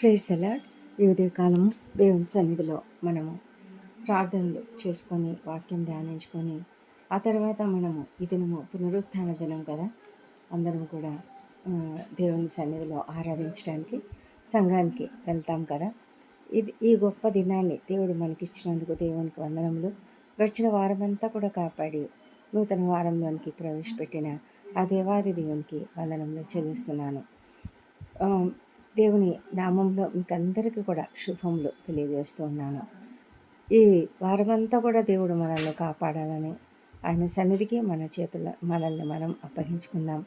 Praise the Lord ఈ ఉదయకాలం దేవుని సన్నిధిలో మనము ప్రార్థనలు చేసుకొని వాక్యం ధ్యానించుకొని ఆ తర్వాత మనము ఈ దినము పునరుత్థాన దినం కదా. అందరం కూడా దేవుని సన్నిధిలో ఆరాధించడానికి సంఘానికి వెళ్తాం కదా. ఇది ఈ గొప్ప దినాన్ని దేవుడు మనకిచ్చినందుకు దేవునికి వందనములు. గడిచిన వారమంతా కూడా కాపాడి నూతన వారంలోనికి ప్రవేశపెట్టిన ఆ దేవాది దేవునికి వందనములు చెల్లిస్తున్నాను. దేవుని నామంలో మీకు అందరికీ కూడా శుభములు తెలియజేస్తూ ఉన్నాను. ఈ వారమంతా కూడా దేవుడు మనల్ని కాపాడాలని ఆయన సన్నిధికి మన చేతుల మనల్ని మనం అప్పగించుకుందాం.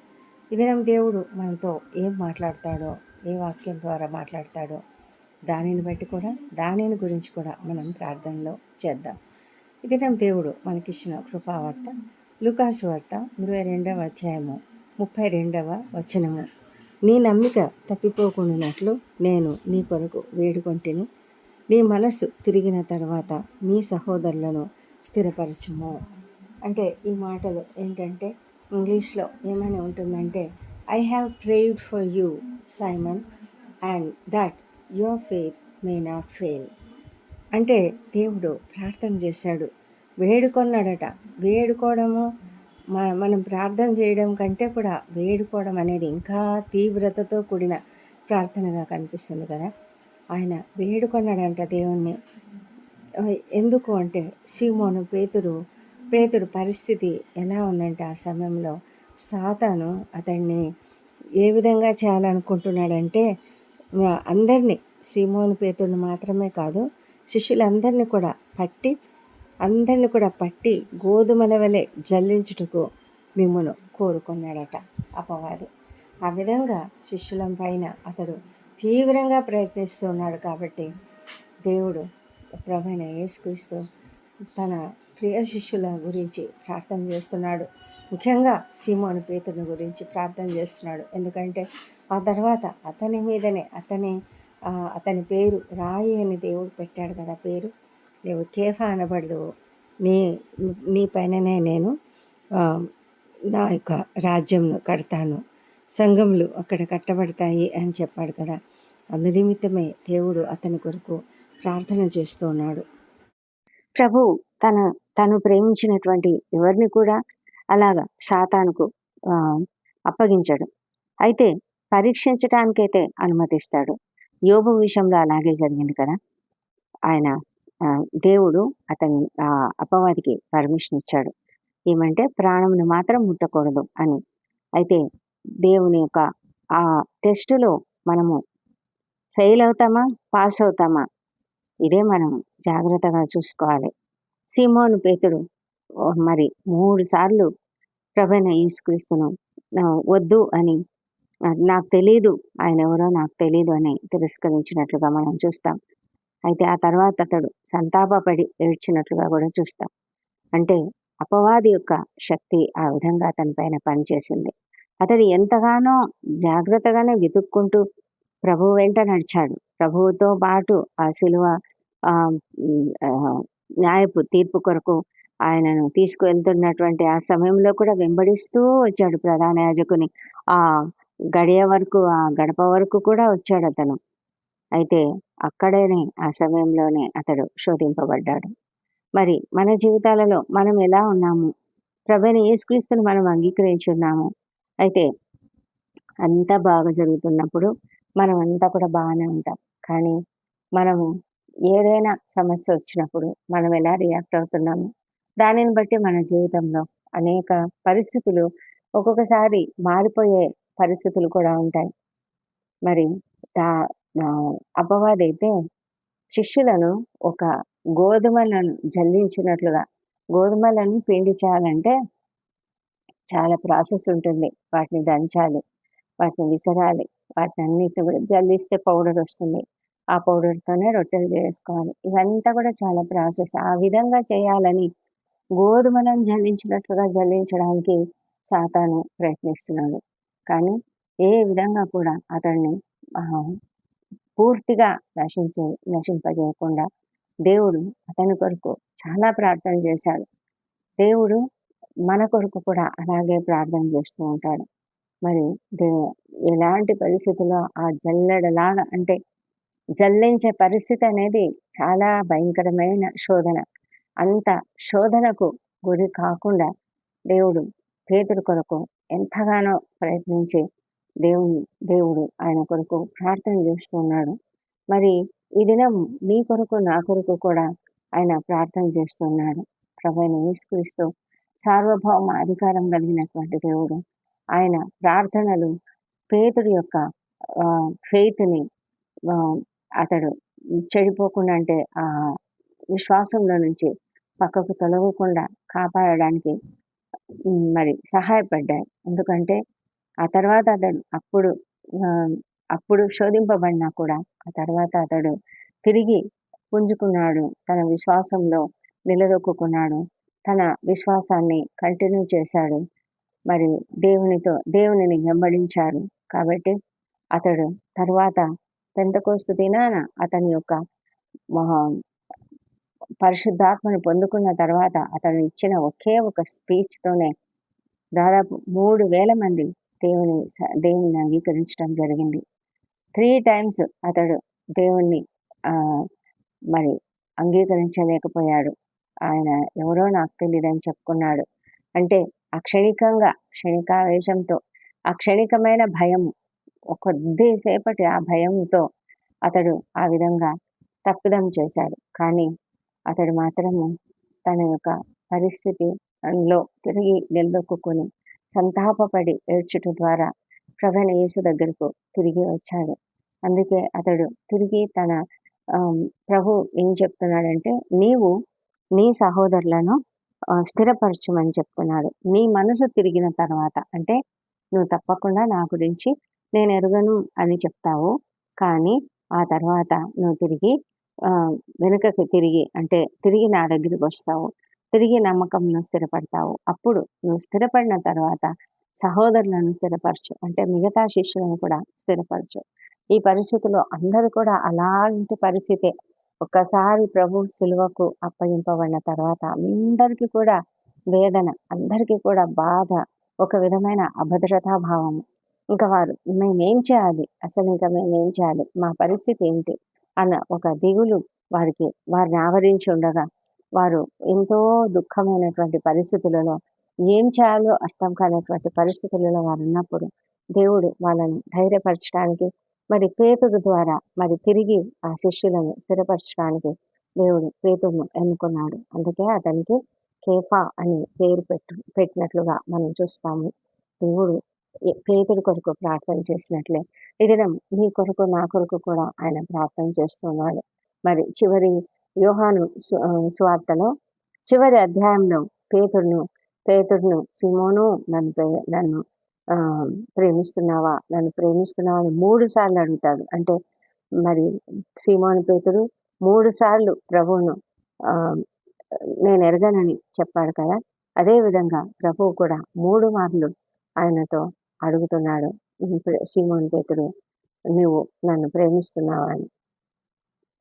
ఈ దినం దేవుడు మనతో ఏం మాట్లాడతాడో ఏ వాక్యం ద్వారా మాట్లాడతాడో దానిని బట్టి కూడా దానిని గురించి కూడా మనం ప్రార్థనలో చేద్దాం. ఈ దినం దేవుడు మనకిచ్చిన కృపావార్త లుకాసు వార్త ఇరవై రెండవ అధ్యాయము ముప్పై రెండవ వచనము. నీ నమ్మిక తప్పిపోకుండానట్లు నేను నీ కొరకు వేడుకొంటిని. నీ మనసు తిరిగిన తర్వాత మీ సహోదరులను స్థిరపరచుము. అంటే ఈ మాటలు ఏంటంటే ఇంగ్లీష్లో ఏమని ఉంటుందంటే I have prayed for you Simon and that your faith may not fail అంటే దేవుడు ప్రార్థన చేశాడు. వేడుకొన్నాడట. వేడుకోవడము మన మనం ప్రార్థన చేయడం కంటే కూడా వేడుకోవడం అనేది ఇంకా తీవ్రతతో కూడిన ప్రార్థనగా కనిపిస్తుంది కదా. ఆయన వేడుకొన్నాడంట దేవుణ్ణి. ఎందుకు అంటే సీమోను పేతురు పేతురు పరిస్థితి ఎలా ఉందంటే ఆ సమయంలో? సాతాను అతన్ని ఏ విధంగా చేయాలనుకుంటున్నాడంటే అందరినీ సీమోను పేతుడిని మాత్రమే కాదు శిష్యులందరినీ కూడా పట్టి అందరిని కూడా పట్టి గోధుమల వలె జల్లించుటకు మిమ్మును కోరుకున్నాడట అపవాది. ఆ విధంగా శిష్యుల పైన అతడు తీవ్రంగా ప్రయత్నిస్తున్నాడు కాబట్టి దేవుడు ప్రభైన యేసుక్రీస్తు తన ప్రియ శిష్యుల గురించి ప్రార్థన చేస్తున్నాడు. ముఖ్యంగా సీమోను పేతుని గురించి ప్రార్థన చేస్తున్నాడు. ఎందుకంటే ఆ తర్వాత అతని మీదనే అతని అతని పేరు రాయి అని దేవుడు పెట్టాడు కదా పేరు. లేవు కేఫా అనబడదు. నీ నీ పైననే నేను నా యొక్క రాజ్యంను కడతాను. సంఘములు అక్కడ కట్టబడతాయి అని చెప్పాడు కదా. అందునిమిత్తమే దేవుడు అతని కొరకు ప్రార్థన చేస్తూ ఉన్నాడు. ప్రభు తన తను ప్రేమించినటువంటి ఎవరిని కూడా అలాగా సాతానుకు అప్పగించడు. అయితే పరీక్షించడానికైతే అనుమతిస్తాడు. యోబు విషయంలో అలాగే జరిగింది కదా. ఆయన దేవుడు అతని ఆ, అపవాదికి పర్మిషన్ ఇచ్చాడు. ఏమంటే ప్రాణమును మాత్రం ముట్టకూడదు అని. అయితే దేవుని యొక్క ఆ టెస్టులో మనము ఫెయిల్ అవుతామా పాస్ అవుతామా? ఇదే మనం జాగ్రత్తగా చూసుకోవాలి. సీమోను పేతుడు మరి మూడు సార్లు ప్రభైన యేసుక్రీస్తును వద్దు అని నాకు తెలియదు ఆయన ఎవరో నాకు తెలియదు అని తిరస్కరించినట్లుగా మనం చూస్తాం. అయితే ఆ తర్వాత అతడు సంతాపపడి ఏడ్చినట్లుగా కూడా చూస్తాం. అంటే అపవాది యొక్క శక్తి ఆ విధంగా అతని పైన పనిచేసింది. అతడు ఎంతగానో జాగ్రత్తగానే వెతుక్కుంటూ ప్రభువు వెంట నడిచాడు. ప్రభువుతో పాటు ఆ శిలువ న్యాయపు తీర్పు కొరకు ఆయనను తీసుకువెళ్తున్నటువంటి ఆ సమయంలో కూడా వెంబడిస్తూ వచ్చాడు ప్రధాన యాజకుని. ఆ గడియ వరకు ఆ గడప వరకు కూడా వచ్చాడు అతను. అయితే అక్కడనే ఆ సమయంలోనే అతడు శోధింపబడ్డాడు. మరి మన జీవితాలలో మనం ఎలా ఉన్నాము? ప్రభుని యేసుక్రీస్తుని మనం అంగీకరించి ఉన్నాము అయితే అంతా బాగా జరుగుతున్నప్పుడు మనం అంతా కూడా బాగానే ఉంటాం. కానీ మనము ఏదైనా సమస్య వచ్చినప్పుడు మనం ఎలా రియాక్ట్ అవుతున్నాము? దానిని బట్టి మన జీవితంలో అనేక పరిస్థితులు ఒక్కొక్కసారి మారిపోయే పరిస్థితులు కూడా ఉంటాయి. మరి దా- అపవాదైతే శిష్యులను ఒక గోధుమలను జల్లించినట్లుగా గోధుమలను పిండి చేయాలంటే చాలా ప్రాసెస్ ఉంటుంది. వాటిని దంచాలి వాటిని విసరాలి వాటిని అన్నిటిని కూడా జల్లిస్తే పౌడర్ వస్తుంది. ఆ పౌడర్తోనే రొట్టెలు చేసుకోవాలి. ఇవంతా కూడా చాలా ప్రాసెస్. ఆ విధంగా చేయాలని గోధుమలను జల్లించినట్లుగా జల్లించడానికి సాతాను ప్రయత్నిస్తున్నాడు. కానీ ఏ విధంగా కూడా అతన్ని పూర్తిగా నశించి నశింపజేయకుండా దేవుడు అతని కొరకు చాలా ప్రార్థన చేశాడు. దేవుడు మన కొరకు కూడా అలాగే ప్రార్థన చేస్తూ ఉంటాడు. మరి ఎలాంటి పరిస్థితుల్లో ఆ జల్లెడలాగా అంటే జల్లించే పరిస్థితి అనేది చాలా భయంకరమైన శోధన. అంత శోధనకు గురి కాకుండా దేవుడు పేతురు కొరకు ఎంతగానో ప్రయత్నించి దేవుని దేవుడు ఆయన కొరకు ప్రార్థన చేస్తున్నాడు. మరి ఈ దినం మీ కొరకు నా కొరకు కూడా ఆయన ప్రార్థన చేస్తున్నాడు. ప్రభైన యేసుక్రీస్తు సార్వభౌమ అధికారం కలిగినటువంటి దేవుడు. ఆయన ప్రార్థనలు పేతుడి యొక్క ఫెయిత్ని అతడు చెడిపోకుండా అంటే ఆ విశ్వాసంలో నుంచి పక్కకు తొలగకుండా కాపాడడానికి మరి సహాయపడ్డాయి ఎందుకంటే ఆ తర్వాత అతడు అప్పుడు అప్పుడు శోధింపబడినా కూడా ఆ తర్వాత అతడు తిరిగి పుంజుకున్నాడు. తన విశ్వాసంలో నిలదొక్కున్నాడు తన విశ్వాసాన్ని కంటిన్యూ చేశాడు. మరి దేవునితో దేవునిని వెంబడించాడు. కాబట్టి అతడు తర్వాత పెంతకోస్తు దినాన అతని యొక్క పరిశుద్ధాత్మను పొందుకున్న తర్వాత అతను ఇచ్చిన ఒకే ఒక స్పీచ్తోనే దాదాపు మూడు వేల మంది దేవుని దేవుని అంగీకరించడం జరిగింది. త్రీ టైమ్స్ అతడు దేవుణ్ణి మరి అంగీకరించలేకపోయాడు. ఆయన ఎవరో నాకు తెలియదని చెప్పుకున్నాడు. అంటే అక్షణికంగా క్షణికావేశంతో అక్షణికమైన భయం కొద్దిసేపటి ఆ భయంతో అతడు ఆ విధంగా తప్పిదం చేశాడు. కానీ అతడు మాత్రము తన యొక్క పరిస్థితిలో తిరిగి నిలదొక్కుని సంతాపపడి ఏడ్చుట ద్వారా ప్రధాన యేసు దగ్గరకు తిరిగి వచ్చాడు. అందుకే అతడు తిరిగి తన ప్రభు ఏం చెప్తున్నాడంటే నీవు నీ సహోదరులను స్థిరపరచమని చెప్తున్నాడు. నీ మనసు తిరిగిన తర్వాత అంటే నువ్వు తప్పకుండా నా గురించి నేను ఎరుగను అని చెప్తావు. కానీ ఆ తర్వాత నువ్వు తిరిగి వెనుకకి తిరిగి అంటే తిరిగి నా దగ్గరికి వస్తావు. తిరిగి నమ్మకంలో స్థిరపడతావు. అప్పుడు నువ్వు స్థిరపడిన తర్వాత సహోదరులను స్థిరపరచు. అంటే మిగతా శిష్యులను కూడా స్థిరపరచు. ఈ పరిస్థితిలో అందరూ కూడా అలాంటి పరిస్థితే ఒక్కసారి ప్రభు సిలువకు అప్పగింపబడిన తర్వాత అందరికీ కూడా వేదన అందరికీ కూడా బాధ ఒక విధమైన అభద్రతా భావము. ఇంకా వారు మేమేం చేయాలి? అసలు ఇంకా మేమేం చేయాలి? మా పరిస్థితి ఏంటి? అన్న ఒక దిగులు వారికి వారిని ఆవరించి ఉండగా వారు ఎంతో దుఃఖమైనటువంటి పరిస్థితులలో ఏం చేయాలో అర్థం కానటువంటి పరిస్థితులలో వారు ఉన్నప్పుడు దేవుడు వాళ్ళని ధైర్యపరచడానికి మరి పేతుడు ద్వారా మరి తిరిగి ఆ శిష్యులను స్థిరపరచడానికి దేవుడు పేతును ఎన్నుకున్నాడు. అందుకే అతనికి కేఫా అని పేరు పెట్టు పెట్టినట్లుగా మనం చూస్తాము. దేవుడు పేతుడి కొరకు ప్రార్థన చేసినట్లే. ఇది నీ కొరకు నా కొరకు కూడా ఆయన ప్రార్థన చేస్తున్నాడు. మరి చివరి యోహాను సువార్తలో చివరి అధ్యాయంలో పేతుడును పేతుడును సిమోను నన్ను నన్ను ప్రేమిస్తున్నావా? నన్ను ప్రేమిస్తున్నావా? అని మూడు సార్లు అడుగుతాడు. అంటే మరి సీమోని పేతుడు మూడు సార్లు ప్రభువును నేను ఎరగనని చెప్పాడు కదా అదే విధంగా ప్రభువు కూడా మూడు మార్లు ఆయనతో అడుగుతున్నాడు. సీమోని పేతుడు నువ్వు నన్ను ప్రేమిస్తున్నావా? అని.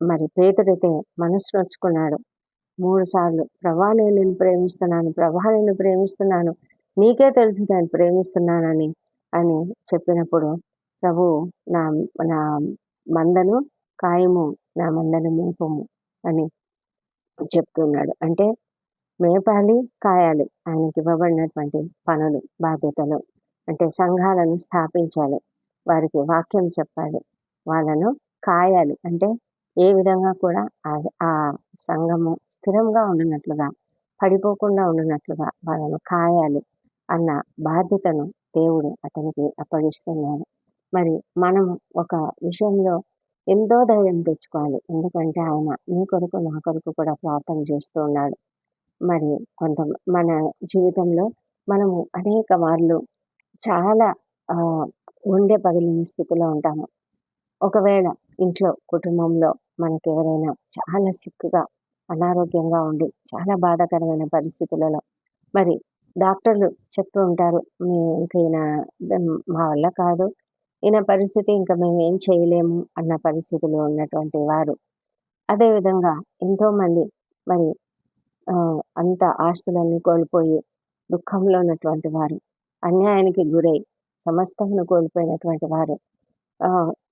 మరి పేతుడైతే మనసు నొచ్చుకున్నాడు మూడు సార్లు ప్రభా నేను నిన్ను ప్రేమిస్తున్నాను ప్రభా నేను ప్రేమిస్తున్నాను నీకే తెలుసు నేను ప్రేమిస్తున్నానని అని చెప్పినప్పుడు ప్రభు నా నా మందను కాయము నా మందను మేపము అని చెప్తున్నాడు. అంటే మేపాలి కాయాలి. ఆయనకి ఇవ్వబడినటువంటి పనులు బాధ్యతలు. అంటే సంఘాలను స్థాపించాలి. వారికి వాక్యం చెప్పాలి. వాళ్ళను కాయాలి. అంటే ఏ విధంగా కూడా ఆ సంఘము స్థిరంగా ఉండినట్లుగా పడిపోకుండా ఉండినట్లుగా వాళ్ళను కాయాలి అన్న బాధ్యతను దేవుడు అతనికి అప్పగిస్తున్నాడు. మరి మనం ఒక విషయంలో ఎంతో ధైర్యం తెచ్చుకోవాలి. ఎందుకంటే ఆయన నీ కొరకు నా కొరకు కూడా ప్రార్థన చేస్తూ ఉన్నాడు. మరి కొంత మన జీవితంలో మనము అనేక మార్లు చాలా ఉండే పగిలిన స్థితిలో ఉంటాము. ఒకవేళ ఇంట్లో కుటుంబంలో మనకి ఎవరైనా చాలా సిక్కుగా అనారోగ్యంగా ఉండి చాలా బాధాకరమైన పరిస్థితులలో. మరి డాక్టర్లు చెప్తూ ఉంటారు మీ ఇంక ఈయన మా వల్ల కాదు. ఈయన పరిస్థితి ఇంకా మేము ఏం చేయలేము అన్న పరిస్థితిలో ఉన్నటువంటి వారు. అదేవిధంగా ఎంతోమంది మరి అంత ఆస్తులన్నీ కోల్పోయి దుఃఖంలో ఉన్నటువంటి వారు అన్యాయానికి గురై సమస్తమును కోల్పోయినటువంటి వారు.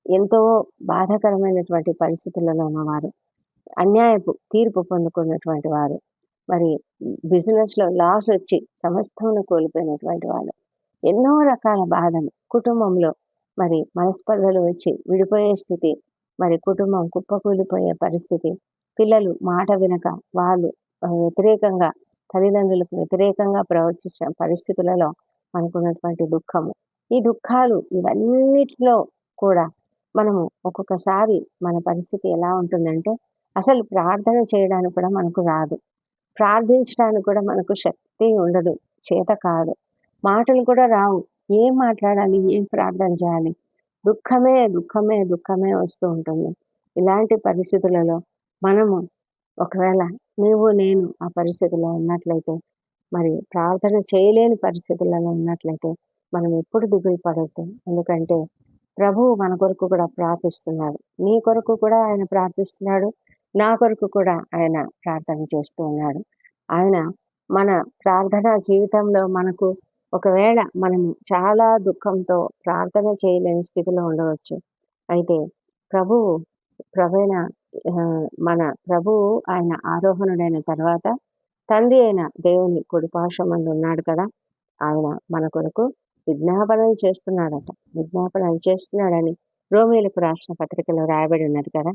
ఎంతో బాధాకరమైనటువంటి పరిస్థితులలో ఉన్నవారు అన్యాయపు తీర్పు పొందుకున్నటువంటి వారు మరి బిజినెస్లో లాస్ వచ్చి సమస్తమును కోల్పోయినటువంటి వాళ్ళు ఎన్నో రకాల బాధలు కుటుంబంలో మరి మనస్పర్ధలు వచ్చి విడిపోయే స్థితి మరి కుటుంబం కుప్పకూలిపోయే పరిస్థితి పిల్లలు మాట వినక వాళ్ళు వ్యతిరేకంగా తల్లిదండ్రులకు వ్యతిరేకంగా ప్రవర్తించిన పరిస్థితులలో మనకున్నటువంటి దుఃఖము. ఈ దుఃఖాలు ఇవన్నిటిలో కూడా మనము ఒక్కొక్కసారి మన పరిస్థితి ఎలా ఉంటుందంటే అసలు ప్రార్థన చేయడానికి కూడా మనకు రాదు. ప్రార్థించడానికి కూడా మనకు శక్తి ఉండదు చేత కాదు. మాటలు కూడా రావు. ఏం మాట్లాడాలి? ఏం ప్రార్థన చేయాలి? దుఃఖమే దుఃఖమే దుఃఖమే వస్తూ ఉంటుంది. ఇలాంటి పరిస్థితులలో మనము ఒకవేళ నీవు నేను ఆ పరిస్థితిలో ఉన్నట్లయితే మరి ప్రార్థన చేయలేని పరిస్థితులలో ఉన్నట్లయితే మనం ఎప్పుడు దిగులు పడద్దు. ఎందుకంటే ప్రభువు మన కొరకు కూడా ప్రార్థిస్తున్నాడు. నీ కొరకు కూడా ఆయన ప్రార్థిస్తున్నాడు. నా కొరకు కూడా ఆయన ప్రార్థన చేస్తూ ఉన్నాడు. ఆయన మన ప్రార్థన జీవితంలో మనకు ఒకవేళ మనం చాలా దుఃఖంతో ప్రార్థన చేయలేని స్థితిలో ఉండవచ్చు. అయితే ప్రభువు ప్రవేణ మన ప్రభువు ఆయన ఆరోహణుడైన తర్వాత తండ్రి అయిన దేవుని కుడిపార్శ్వమందు ఉన్నాడు కదా. ఆయన మన కొరకు విజ్ఞాపనలు చేస్తున్నాడట. విజ్ఞాపనలు చేస్తున్నాడని రోమిలకు రాసిన పత్రికలో రాయబడి ఉన్నది కదా?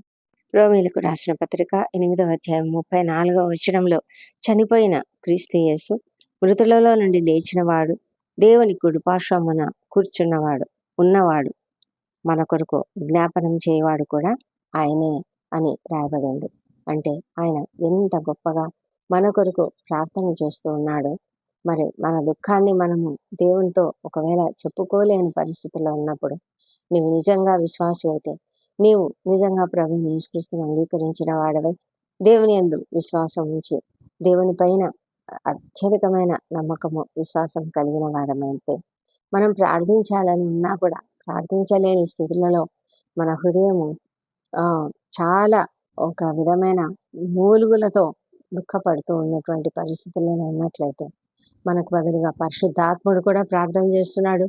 రోమిలకు రాసిన పత్రిక ఎనిమిదవ అధ్యాయం ముప్పై నాలుగవ వచనంలో చనిపోయిన క్రీస్తు యేసు మృతులలో నుండి లేచినవాడు దేవుని కుడిపార్శ్వమున కూర్చున్నవాడు ఉన్నవాడు మన కొరకు విజ్ఞాపనం చేయవాడు కూడా ఆయనే అని రాయబడి అంటే ఆయన ఎంత గొప్పగా మన కొరకు ప్రార్థన చేస్తూ ఉన్నాడో మరి మన దుఃఖాన్ని మనము దేవునితో ఒకవేళ చెప్పుకోలేని పరిస్థితిలో ఉన్నప్పుడు నీవు నిజంగా విశ్వాసం అయితే నీవు నిజంగా ప్రభు యేసుక్రీస్తుని అంగీకరించిన వాడవై దేవుని ఎందు విశ్వాసం ఉంచి దేవుని పైన అత్యధికమైన నమ్మకము విశ్వాసం కలిగిన వారమైతే మనం ప్రార్థించాలని ఉన్నా కూడా ప్రార్థించలేని స్థితులలో మన హృదయము ఆ చాలా ఒక విధమైన మూలుగులతో దుఃఖపడుతూ ఉన్నటువంటి పరిస్థితుల్లో ఉన్నట్లయితే మనకు బదులుగా పరిశుద్ధాత్ముడు కూడా ప్రార్థన చేస్తున్నాడు.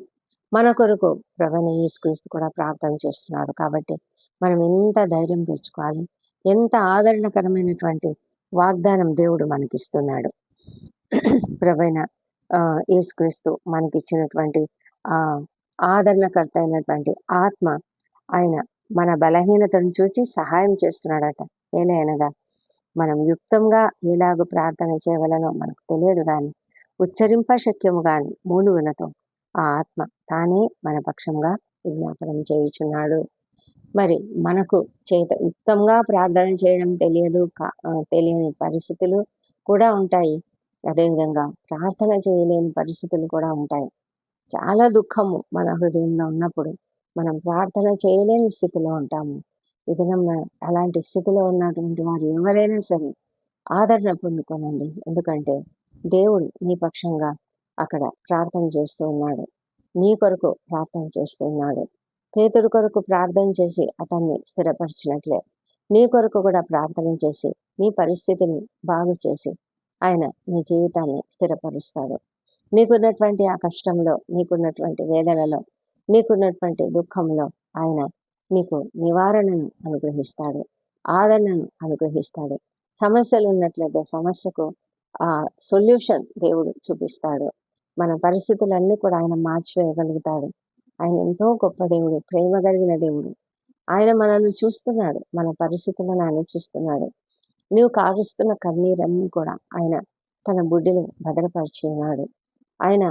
మన కొరకు ప్రభని ఈసుక్రీస్తు కూడా ప్రార్థన చేస్తున్నాడు. కాబట్టి మనం ఎంత ధైర్యం తెచ్చుకోవాలి? ఎంత ఆదరణకరమైనటువంటి వాగ్దానం దేవుడు మనకిస్తున్నాడు. ప్రభైన ఆ, యేసుక్రీస్తు మనకిచ్చినటువంటి ఆ ఆదరణకర్త అయినటువంటి ఆత్మ ఆయన మన బలహీనతను చూసి సహాయం చేస్తున్నాడట. అనగా మనం యుక్తంగా ఎలాగో ప్రార్థన చేయవలనో మనకు తెలియదు కానీ ఉచ్చరింప శక్యము గాని మూలుగులతో ఆ ఆత్మ తానే మన పక్షంగా విజ్ఞాపనం చేయుచున్నాడు. మరి మనకు చేత యుక్తంగా ప్రార్థన చేయడం తెలియదు తెలియని పరిస్థితులు కూడా ఉంటాయి. అదేవిధంగా ప్రార్థన చేయలేని పరిస్థితులు కూడా ఉంటాయి. చాలా దుఃఖము మన హృదయంలో ఉన్నప్పుడు మనం ప్రార్థన చేయలేని స్థితిలో ఉంటాము. ఇది అలాంటి స్థితిలో ఉన్నటువంటి వారు ఎవరైనా సరే ఆదరణ పొందుకోనండి. ఎందుకంటే దేవుడు నీ పక్షంగా అక్కడ ప్రార్థన చేస్తూ ఉన్నాడు. నీ కొరకు ప్రార్థన చేస్తూ ఉన్నాడు. పేతుడు కొరకు ప్రార్థన చేసి అతన్ని స్థిరపరిచినట్లే. నీ కొరకు కూడా ప్రార్థన చేసి నీ పరిస్థితిని బాగు చేసి ఆయన నీ జీవితాన్ని స్థిరపరుస్తాడు. నీకున్నటువంటి ఆ కష్టంలో నీకున్నటువంటి వేదనలో నీకున్నటువంటి దుఃఖంలో ఆయన నీకు నివారణను అనుగ్రహిస్తాడు ఆదరణను అనుగ్రహిస్తాడు. సమస్యలు ఉన్నట్లయితే సమస్యకు ఆ సొల్యూషన్ దేవుడు చూపిస్తాడు. మన పరిస్థితులన్నీ కూడా ఆయన మార్చివేయగలుగుతాడు. ఆయన ఎంతో గొప్ప దేవుడు ప్రేమ కలిగిన దేవుడు. ఆయన మనల్ని చూస్తున్నాడు మన పరిస్థితులను ఆయన చూస్తున్నాడు. నీవు కారుస్తున్న కన్నీరన్నీ కూడా ఆయన తన బుడ్డిని భద్రపరిచి ఉన్నాడు ఆయన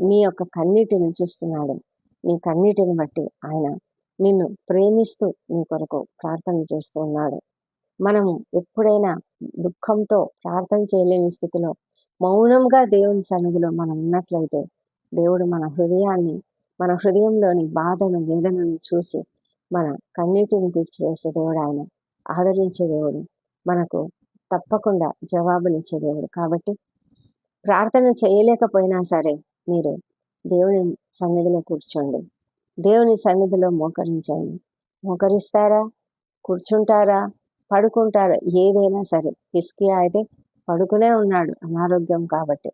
నీ యొక్క కన్నీటిని చూస్తున్నాడు. నీ కన్నీటిని బట్టి ఆయన నిన్ను ప్రేమిస్తూ నీ కొరకు ప్రార్థన చేస్తూ ఉన్నాడు. మనము ఎప్పుడైనా దుఃఖంతో ప్రార్థన చేయలేని స్థితిలో మౌనంగా దేవుని సన్నిధిలో మనం ఉన్నట్లయితే దేవుడు మన హృదయాన్ని మన హృదయంలోని బాధను వేదనను చూసి మన కన్నీటిని తీర్చివేసే దేవుడు ఆయన ఆదరించే దేవుడు మనకు తప్పకుండా జవాబునిచ్చే దేవుడు. కాబట్టి ప్రార్థన చేయలేకపోయినా సరే మీరు దేవుని సన్నిధిలో కూర్చోండి. దేవుని సన్నిధిలో మోకరించండి. మోకరిస్తారా? కూర్చుంటారా? పడుకుంటారు ఏదైనా సరే హిస్కియా అయితే పడుకునే ఉన్నాడు అనారోగ్యం కాబట్టి.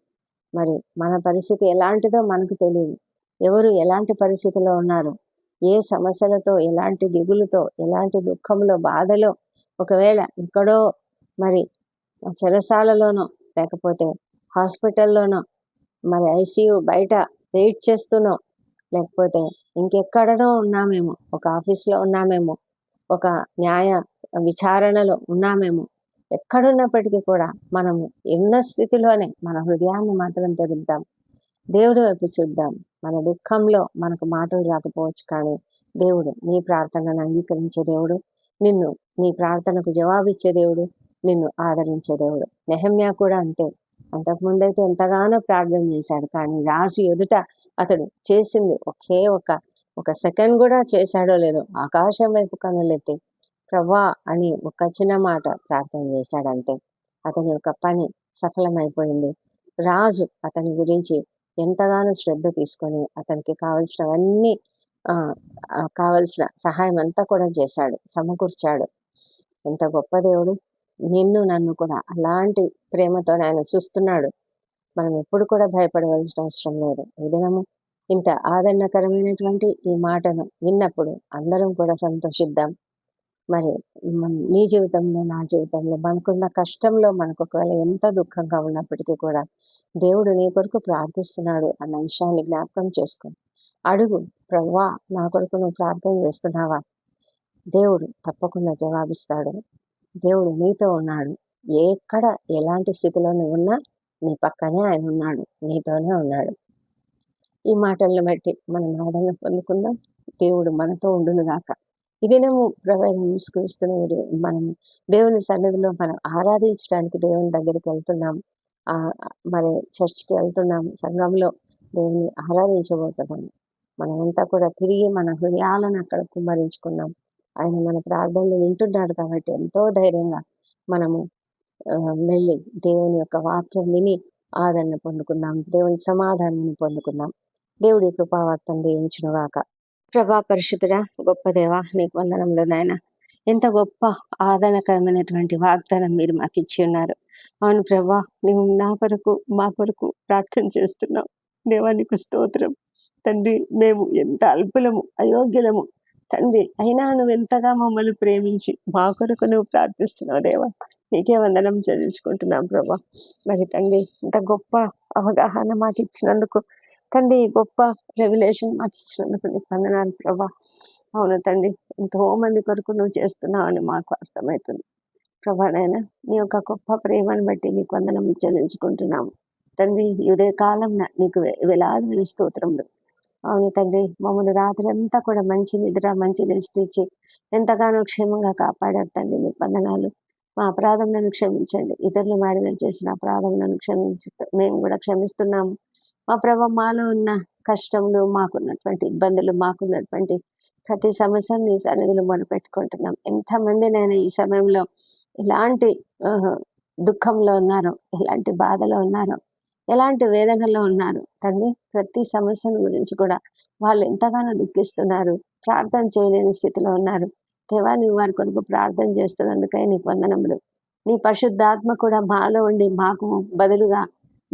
మరి మన పరిస్థితి ఎలాంటిదో మనకు తెలియదు. ఎవరు ఎలాంటి పరిస్థితిలో ఉన్నారు? ఏ సమస్యలతో ఎలాంటి దిగులుతో ఎలాంటి దుఃఖంలో బాధలో? ఒకవేళ ఎక్కడో మరి చెరసాలలోనో లేకపోతే హాస్పిటల్లోనో మరి ఐసీయూ బయట వెయిట్ చేస్తున్నాం లేకపోతే ఇంకెక్కడనో ఉన్నామేమో ఒక ఆఫీస్లో ఉన్నామేమో ఒక న్యాయ విచారణలో ఉన్నామేమో. ఎక్కడున్నప్పటికీ కూడా మనము ఉన్న స్థితిలోనే మన హృదయాన్ని మాత్రం తెరుద్దాం. దేవుడి వైపు చూద్దాం. మన దుఃఖంలో మనకు మాటలు రాకపోవచ్చు కానీ దేవుడు నీ ప్రార్థనను అంగీకరించే దేవుడు నిన్ను నీ ప్రార్థనకు జవాబిచ్చే దేవుడు నిన్ను ఆదరించే దేవుడు. నెహమ్యా కూడా అంతే. అంతకుముందైతే ఎంతగానో ప్రార్థన చేశాడు కానీ రాజు ఎదుట అతడు చేసింది ఒకే ఒక ఒక సెకండ్ కూడా చేశాడో లేదో ఆకాశం వైపు కనులెత్తి ప్రభా అని ఒక చిన్న మాట ప్రార్థన చేశాడు అంతే అతని యొక్క పని సఫలమైపోయింది. రాజు అతని గురించి ఎంతగానో శ్రద్ధ తీసుకొని అతనికి కావలసినవన్నీ ఆ కావలసిన సహాయం అంతా కూడా చేశాడు సమకూర్చాడు. ఎంత గొప్ప దేవుడు. నిన్ను నన్ను కూడా అలాంటి ప్రేమతో ఆయన చూస్తున్నాడు. మనం ఎప్పుడు కూడా భయపడవలసిన అవసరం లేదు. విధనము ఇంత ఆదరణకరమైనటువంటి ఈ మాటను విన్నప్పుడు అందరం కూడా సంతోషిద్దాం. మరి నీ జీవితంలో నా జీవితంలో మనకున్న కష్టంలో మనకు ఒకవేళ ఎంత దుఃఖంగా ఉన్నప్పటికీ కూడా దేవుడు నీ కొరకు ప్రార్థిస్తున్నాడు అన్న విషయాన్ని జ్ఞాపకం చేసుకో. అడుగు ప్రవ్వా నా కొరకు నువ్వు ప్రార్థన చేస్తున్నావా? దేవుడు తప్పకుండా జవాబిస్తాడు. దేవుడు నీతో ఉన్నాడు. ఎక్కడ ఎలాంటి స్థితిలో నువ్వు ఉన్నా నీ పక్కనే ఆయన ఉన్నాడు. నీతోనే ఉన్నాడు. ఈ మాటలను బట్టి మనం ఆదరణ పొందుకుందాం. దేవుడు మనతో ఉండును గాక ఈ దినము ప్రవేశం మనం దేవుని సన్నిధిలో మనం ఆరాధించడానికి దేవుని దగ్గరికి వెళ్తున్నాం. ఆ మరి చర్చ్కి వెళ్తున్నాం. సంఘంలో దేవుని ఆరాధించబోతున్నాం. మనమంతా కూడా తిరిగి మన హృదయాలను అక్కడ కుమ్మరించుకున్నాం. ఆయన మన ప్రార్థనలు వింటున్నాడు కాబట్టి ఎంతో ధైర్యంగా మనము వెళ్ళి దేవుని యొక్క వాక్యం విని ఆదరణ పొందుకున్నాం. దేవుని సమాధానాన్ని పొందుకున్నాం. దేవుడి కృపావర్తం దీవించును ప్రభా పరిశుద్ధుడా గొప్ప దేవా నీకు వందనంలో నాయన. ఎంత గొప్ప ఆదరణకరమైనటువంటి వాగ్దానం మీరు మాకు ఇచ్చి ఉన్నారు. అవును ప్రభా నువ్వు నా కొరకు మా కొరకు ప్రార్థన చేస్తున్నావు. దేవా నీకు స్తోత్రం. తండ్రి మేము ఎంత అల్పులము అయోగ్యులము. తండ్రి అయినా నువ్వు ఎంతగా మమ్మల్ని ప్రేమించి మా కొరకు నువ్వు ప్రార్థిస్తున్నావు దేవా. నీకే వందనం చెల్లించుకుంటున్నాం ప్రభా. మరి తండ్రి ఇంత గొప్ప అవగాహన మాకు ఇచ్చినందుకు తండ్రి గొప్ప రెగ్యులేషన్ మాకు ఇచ్చినందుకు నీకు వందనాలు ప్రభా. అవును తండ్రి ఎంతో మంది కొరకు నువ్వు చేస్తున్నావు అని మాకు అర్థమవుతుంది. ప్రభా నాయన నీ యొక్క గొప్ప ప్రేమను బట్టి నీకు వందనం చెల్లించుకుంటున్నాము. తండ్రి ఇదే కాలం నీకు వే- వేలాది స్తోత్రములు. అవును తండ్రి మమ్మల్ని రాత్రి అంతా కూడా మంచి నిద్ర మంచి రెస్ట్ ఇచ్చి ఎంతగానో క్షేమంగా కాపాడారు తండ్రి మీ వందనాలు. మా అపరాధములను క్షమించండి. ఇతరులు మాడిన చేసిన అపరాధములను క్షమించి మేము కూడా క్షమిస్తున్నాము. మా ప్రభా మాలో ఉన్న కష్టములు మాకున్నటువంటి ఇబ్బందులు మాకున్నటువంటి ప్రతి సమస్యను నీ సన్నిధిలో మొదలుపెట్టుకుంటున్నాం ఎంతమంది నేను ఈ సమయంలో ఎలాంటి దుఃఖంలో ఉన్నారో ఎలాంటి బాధలో ఉన్నారో ఎలాంటి వేదనలో ఉన్నారు తండ్రి ప్రతి సమస్యను గురించి కూడా వాళ్ళు ఎంతగానో దుఃఖిస్తున్నారు ప్రార్థన చేయలేని స్థితిలో ఉన్నారు. దేవా నీవు వారి కొరకు ప్రార్థన చేస్తున్నందుకై నీకు వందనములు. నీ పరిశుద్ధాత్మ కూడా మాలో ఉండి మాకు బదులుగా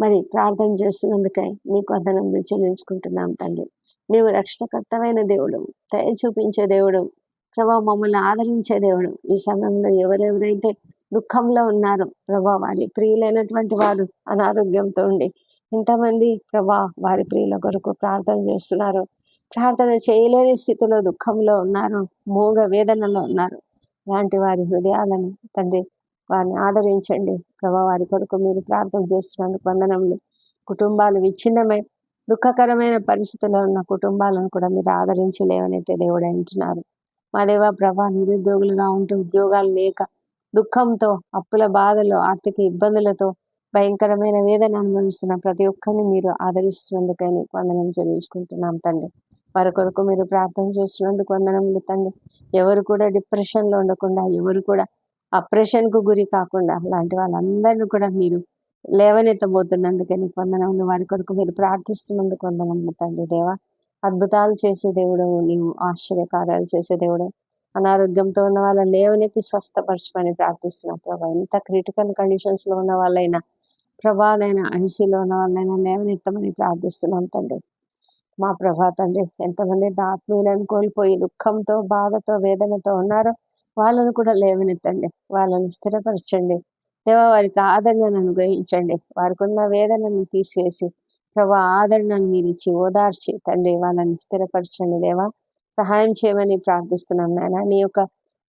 మరి ప్రార్థన చేస్తున్నందుకై నీకు వందనములు చెల్లించుకుంటున్నాం తండ్రి. నీవు రక్షణకర్తమైన దేవుడు దయ చూపించే దేవుడు ప్రభా మమ్మల్ని ఆదరించే దేవుడు. ఈ సమయంలో ఎవరెవరైతే దుఃఖంలో ఉన్నారో ప్రభా వారి ప్రియులైనటువంటి వారు అనారోగ్యంతో ఉండి ఇంతమంది ప్రభా వారి ప్రియుల కొరకు ప్రార్థన చేస్తున్నారు. ప్రార్థన చేయలేని స్థితిలో దుఃఖంలో ఉన్నారు మూగ వేదనలో ఉన్నారు. అలాంటి వారి హృదయాలను తండ్రి వారిని ఆదరించండి. ప్రభా వారి కొరకు మీరు ప్రార్థన చేస్తున్నందుకు వందనములు. కుటుంబాలు విచ్ఛిన్నమై దుఃఖకరమైన పరిస్థితుల్లో ఉన్న కుటుంబాలను కూడా మీరు ఆదరించలేవనైతే దేవుడు అంటున్నారు. మా దేవ ప్రభా నిరుద్యోగులుగా ఉంటూ ఉద్యోగాలు లేక దుఃఖంతో అప్పుల బాధలు ఆర్థిక ఇబ్బందులతో భయంకరమైన వేదన అనుభవిస్తున్న ప్రతి ఒక్కరిని మీరు ఆదరిస్తున్నందుకై నీకు వందనం చెల్లించుకుంటున్నాం తండ్రి. వారి కొరకు మీరు ప్రార్థన చేస్తున్నందుకు వందనములు తండ్రి. ఎవరు కూడా డిప్రెషన్లో ఉండకుండా ఎవరు కూడా అప్రెషన్కు గురి కాకుండా అలాంటి వాళ్ళందరినీ కూడా మీరు లేవనెత్తబోతున్నందుకే నీకు వందనములు. వారి కొరకు మీరు ప్రార్థిస్తున్నందుకు వందనములు తండ్రి దేవా. అద్భుతాలు చేసే దేవుడు నీవు ఆశ్చర్యకార్యాలు చేసే దేవుడు. అనారోగ్యంతో ఉన్న వాళ్ళ లేవనెత్తి స్వస్థపరచమని ప్రార్థిస్తున్నాం ప్రభా. ఎంత క్రిటికల్ కండిషన్స్లో ఉన్న వాళ్ళైనా ప్రభానైనా ఐసీలో ఉన్న వాళ్ళైనా లేవనెత్తమని ప్రార్థిస్తున్నాం తండ్రి. మా ప్రభా తండ్రి ఎంతమంది ఆత్మీయులను కోల్పోయి దుఃఖంతో బాధతో వేదనతో ఉన్నారో వాళ్ళను కూడా లేవనెత్తండి. వాళ్ళని స్థిరపరచండి. దేవా వారికి ఆదరణను అనుగ్రహించండి. వారికి ఉన్న వేదనను తీసివేసి ప్రభా ఆదరణను మీరు ఇచ్చి ఓదార్చి తండ్రి వాళ్ళని స్థిరపరచండి దేవా. సహాయం చేయమని ప్రార్థిస్తున్నాం నాయన. నీ యొక్క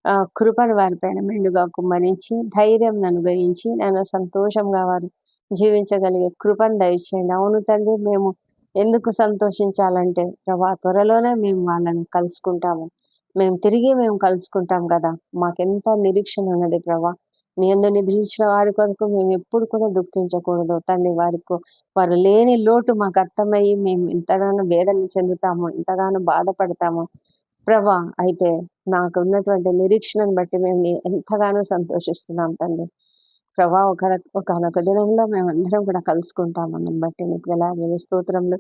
ఆ, కృపను వారిపైన మెండుగా కుమ్మరించి ధైర్యం అనుగ్రహించి నన్ను సంతోషంగా వారు జీవించగలిగే కృపను దయచేయండి. అవును తండ్రి మేము ఎందుకు సంతోషించాలంటే ప్రభా త్వరలోనే మేము వాళ్ళని కలుసుకుంటాము. మేము తిరిగి మేము కలుసుకుంటాం కదా. మాకెంత నిరీక్షణ ఉన్నది ప్రభా. నీ అందు నిద్రించిన వారి కొరకు మేము ఎప్పుడు కూడా దుఃఖించకూడదు. తండ్రి వారికి వారు లేని లోటు మాకు అర్థమయ్యి మేము ఎంతగానో వేదన చెందుతాము ఎంతగానో బాధపడతాము. ప్రభా అయితే నాకు ఉన్నటువంటి నిరీక్షణను బట్టి మేము ఎంతగానో సంతోషిస్తున్నాం తండ్రి. ప్రభా ఒక ఒకనొక దినంలో మేమందరం కూడా కలుసుకుంటాము. అందుని బట్టి నీకు వేలాది స్తోత్రంలో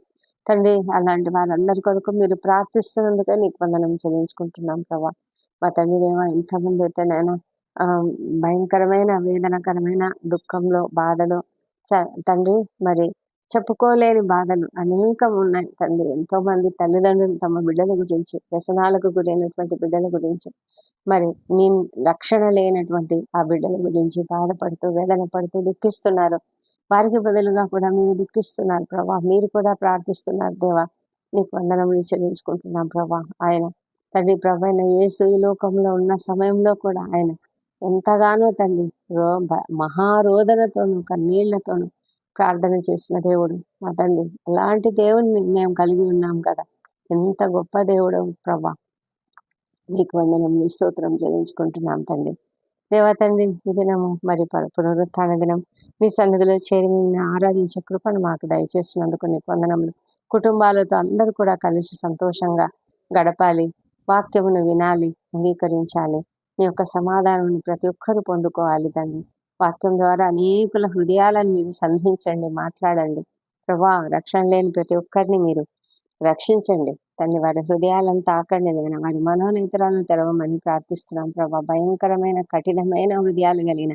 తండ్రి అలాంటి వారందరి కొరకు మీరు ప్రార్థిస్తున్నందుకే నీకు వందనం చెల్లించుకుంటున్నాం ప్రభా. మా తండ్రి దేవా ఇంతమంది అయితే నేను ఆ, భయంకరమైన వేదనకరమైన దుఃఖంలో బాధలో చ- తండ్రి మరి చెప్పుకోలేని బాధలు అనేకం ఉన్నాయి తండ్రి. ఎంతో మంది తల్లిదండ్రులు తమ బిడ్డల గురించి వ్యసనాలకు గురైనటువంటి బిడ్డల గురించి మరి నీ రక్షణ లేనటువంటి ఆ బిడ్డల గురించి బాధపడుతూ వేదన పడుతూ దుఃఖిస్తున్నారు. వారికి బదులుగా కూడా మీరు దుఃఖిస్తున్నారు ప్రభా. మీరు కూడా ప్రార్థిస్తున్నారు దేవా. నీకు వందనములు చెల్లించుకుంటున్నాం ప్రభా. ఆయన తండ్రి ప్రభైన యేసు ఈ లోకంలో ఉన్న సమయంలో కూడా ఆయన ఎంతగానో తండ్రి రో బ- మహారోదనతోనూ కన్నీళ్ళతోనూ ప్రార్థన చేసిన దేవుడు మా తండ్రి. అలాంటి దేవుడిని మేము కలిగి ఉన్నాం కదా. ఎంత గొప్ప దేవుడు ప్రభా. నీకు వందనం నీ స్తోత్రం చెల్లించుకుంటున్నాం తండ్రి. దేవా ఈ దినము మరి ప- పునరుత్థాన దినం. మీ సన్నిధిలో చేరి ఆరాధించే కృపను మాకు దయచేసినందుకు నీ వందనములు. కుటుంబాలతో అందరూ కూడా కలిసి సంతోషంగా గడపాలి. వాక్యమును వినాలి అంగీకరించాలి. మీ యొక్క సమాధానం ప్రతి ఒక్కరూ పొందుకోవాలి తండ్రి. వాక్యం ద్వారా అనేకుల హృదయాలను మీరు సంధించండి మాట్లాడండి. ప్రభా రక్షణ లేని ప్రతి ఒక్కరిని మీరు రక్షించండి. తండ్రి వారి హృదయాలను తాకండి నేను వారి మనోనేతరాలను తెరవమని ప్రార్థిస్తున్నాం ప్రభా. భయంకరమైన కఠినమైన హృదయాలు కలిగిన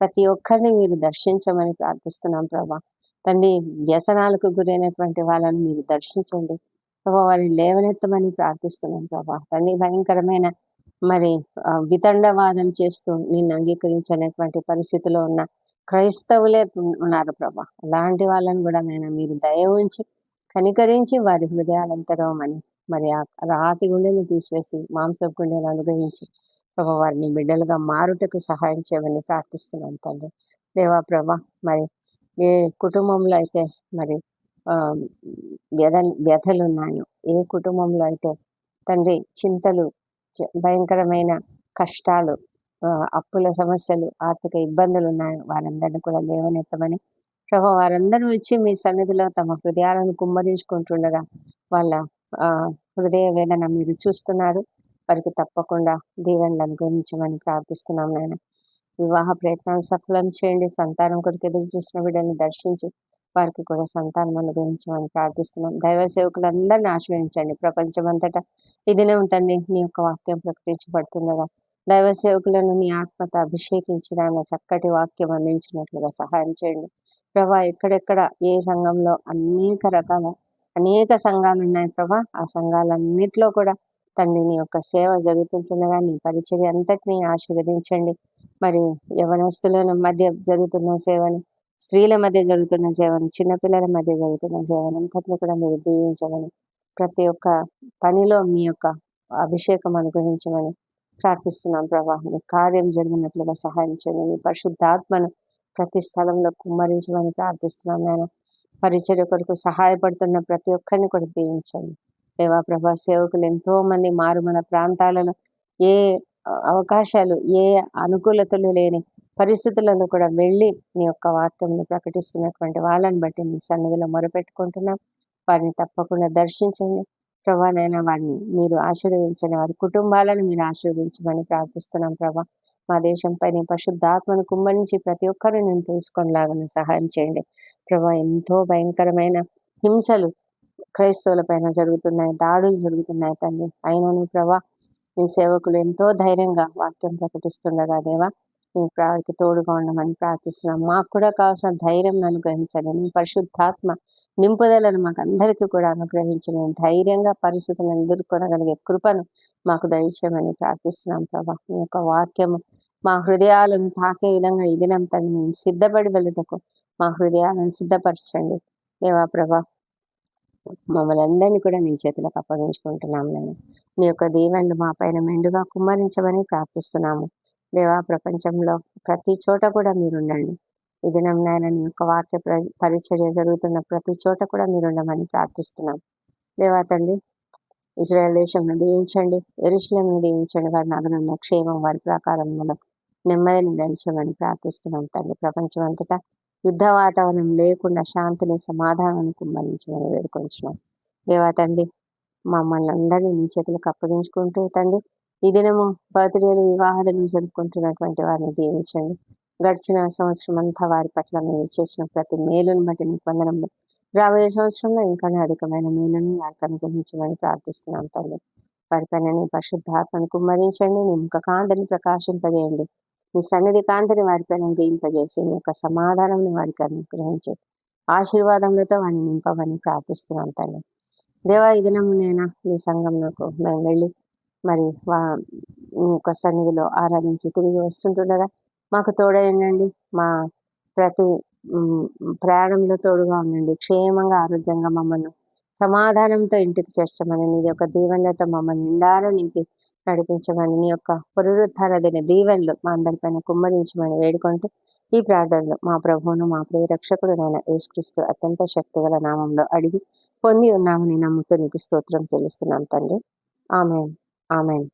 ప్రతి ఒక్కరిని మీరు దర్శించమని ప్రార్థిస్తున్నాం ప్రభా. తండ్రి వ్యసనాలకు గురైనటువంటి వాళ్ళని మీరు దర్శించండి. ప్రభా వారిని లేవనెత్తమని ప్రార్థిస్తున్నాం ప్రభా. తండ్రి భయంకరమైన మరి వితండవాదం చేస్తూ నిన్ను అంగీకరించినటువంటి పరిస్థితిలో ఉన్న క్రైస్తవులే ఉన్నారు ప్రభా. అలాంటి వాళ్ళని కూడా నేను మీరు దయ ఉంచి కనికరించి వారి హృదయాలంతరవమని మరి ఆ రాతి గుండెను తీసివేసి మాంసపు గుండెను అనుగ్రహించి ప్రభా వారిని బిడ్డలుగా మారుటకు సహాయం చేయమని ప్రార్థిస్తున్నాం తండ్రి. దేవా ప్రభా మరి ఏ కుటుంబంలో అయితే మరి ఆ వ్యధ వ్యధలు ఉన్నాయో ఏ కుటుంబంలో అయితే తండ్రి చింతలు భయంకరమైన కష్టాలు అప్పుల సమస్యలు ఆర్థిక ఇబ్బందులు ఉన్నాయో వారందరినీ కూడా లేవనెత్తమని ప్రభా వారందరూ వచ్చి మీ సన్నిధిలో తమ హృదయాలను కుమ్మరించుకుంటుండగా వాళ్ళ ఆ హృదయ వేదన మీరు చూస్తున్నారు. వారికి తప్పకుండా దీవెనలు అనుగ్రహించమని ప్రార్థిస్తున్నాం నాయన. వివాహ ప్రయత్నాలు సఫలం చేయండి. సంతానం కొరకు ఎదురు చూసిన బిడ్డని దర్శించి వారికి కూడా సంతానం అనుగ్రహించమని ప్రార్థిస్తున్నాం. దైవ సేవకులందరినీ ఆశ్రయించండి ప్రపంచమంతటా ఇదినే ఉంటుంది నీ యొక్క వాక్యం ప్రకటించబడుతుండగా దైవ సేవకులను నీ ఆత్మత అభిషేకించిన చక్కటి వాక్యం అందించినట్లుగా సహాయం చేయండి. ప్రభా ఎక్కడెక్కడ ఏ సంఘంలో అనేక రకాల అనేక సంఘాలు ఉన్నాయి ప్రభా. ఆ సంఘాలన్నిటిలో కూడా తండ్రి నీ యొక్క సేవ జరుగుతుంటుండగా నీ పరిచయం అంతటినీ ఆశీర్వదించండి. మరి యవనస్తుల మధ్య జరుగుతున్న సేవను స్త్రీల మధ్య జరుగుతున్న సేవను చిన్నపిల్లల మధ్య జరుగుతున్న సేవను అంతటిని కూడా మీరు దీవించమని ప్రతి ఒక్క పనిలో మీ యొక్క అభిషేకం అనుగ్రహించమని ప్రార్థిస్తున్నాం ప్రభా. మీ కార్యం జరిగినట్లుగా సహాయం చేయండి. మీ పరిశుద్ధాత్మను ప్రతి స్థలంలో కుమ్మరించమని ప్రార్థిస్తున్నాం నేను పరిచర్య కొరకు సహాయపడుతున్న ప్రతి ఒక్కరిని కూడా దీవించండి. దేవా ప్రభా సేవకులు ఎంతో మంది మారుమల ప్రాంతాలలో ఏ అవకాశాలు ఏ అనుకూలతలు లేని పరిస్థితులను కూడా వెళ్ళి నీ యొక్క వాక్యంను ప్రకటిస్తున్నటువంటి వాళ్ళని బట్టి మీ సన్నిధిలో మొరపెట్టుకుంటున్నాం. వారిని తప్పకుండా దర్శించండి. ప్రభా నైనా వారిని మీరు ఆశీర్వదించండి. వారి కుటుంబాలను మీరు ఆశీర్వదించమని ప్రార్థిస్తున్నాం ప్రభా. మా దేశంపై నీ పరిశుద్ధాత్మను కుమ్మరించి ప్రతి ఒక్కరు నేను తెలుసుకునేలాగా సహాయం చేయండి. ప్రభా ఎంతో భయంకరమైన హింసలు క్రైస్తవుల పైన జరుగుతున్నాయి దాడులు జరుగుతున్నాయి తండ్రి. అయినను ప్రభా నీ సేవకులు ఎంతో ధైర్యంగా వాక్యం ప్రకటిస్తుండగా దేవా మీ వారికి తోడుగా ఉండమని ప్రార్థిస్తున్నాం. మాకు కూడా కావాల్సిన ధైర్యం అనుగ్రహించండి. మీ పరిశుద్ధాత్మ నింపుదలను మాకు అందరికీ కూడా అనుగ్రహించిన ధైర్యంగా పరిస్థితులను ఎదుర్కొనగలిగే కృపను మాకు దయచేయమని ప్రార్థిస్తున్నాం ప్రభా. మీ యొక్క వాక్యము మా హృదయాలను తాకే విధంగా ఈ దినం మేము సిద్ధపడి వెళ్ళటకు మా హృదయాలను సిద్ధపరచండి. దేవా ప్రభా మమ్మల్ని అందరినీ కూడా మీ చేతులకు అప్పగించుకుంటున్నాం నేను మీ యొక్క దీవెనలు మా పైన మెండుగా కుమ్మరించమని ప్రార్థిస్తున్నాము. దేవా ప్రపంచంలో ప్రతి చోట కూడా మీరుండండి. ఈ దినం నాయన యొక్క వాక్య పరిచర్య జరుగుతున్న ప్రతి చోట కూడా మీరుండమని ప్రార్థిస్తున్నాం. దేవా తండ్రి ఇజ్రాయల్ దేశంను దీవించండి ఎరుశలేంను దీవించండి. వారి నగరంలో క్షేమం వారి ప్రకారం మనకు నెమ్మదిని దయచేయమని ప్రార్థిస్తున్నాం తండ్రి. ప్రపంచం అంతటా యుద్ధ వాతావరణం లేకుండా శాంతిని సమాధానాన్ని కుమ్మరించమని వేడుకొంచున్నాం. దేవా తండ్రి మమ్మల్ని అందరినీ నీ చేతులకు అప్పగించుకుంటూ తండ్రి ఈ దినము బర్త్డేలు వివాహాలను జరుపుకుంటున్నటువంటి వారిని దీవించండి. గడిచిన సంవత్సరం అంతా వారి పట్ల మీరు చేసిన ప్రతి మేలును బట్టి నీకు వందనము రాబోయే సంవత్సరంలో ఇంకా అధికమైన మేలును వారికి అనుగ్రహించమని ప్రార్థిస్తున్నాం తండ్రి. వారిపైన నీ పరిశుద్ధాత్మను కుమ్మరించండి నీ ముఖ కాంతిని ప్రకాశింపజేయండి. మీ సన్నిధి కాంతిని వారిపైన అనుగ్రహింపజేసి మీ యొక్క సమాధానం వారికి అనుగ్రహించి ఆశీర్వాదములతో వారిని నింపమని ప్రార్థిస్తున్నాను తల్లి. దేవా ఈ దినం నేను సంఘం నాకు మేము వెళ్ళి మరి వా నీ యొక్క సన్నిధిలో ఆరాధించి తిరిగి వస్తుంటుండగా మాకు తోడైనండి మా ప్రతి ప్రయాణంలో తోడుగా ఉండండి క్షేమంగా ఆరోగ్యంగా మమ్మల్ని సమాధానంతో ఇంటికి చేర్చమని నీ యొక్క దీవెనలతో మమ్మల్ని నిండారు నింపి నడిపించమని నీ యొక్క పునరుద్ధార దిన దీవెనలు మా అందరిపైన కుమ్మరించమని వేడుకుంటూ ఈ ప్రార్థనలు మా ప్రభువును మా ప్రియ రక్షకుడునైన యేసుక్రీస్తు అత్యంత శక్తిగల నామంలో అడిగి పొంది ఉన్నామని నమ్ముతూ నీకు స్తోత్రం చెల్లిస్తున్నాం తండ్రి. ఆమెన్. ఆమెన్.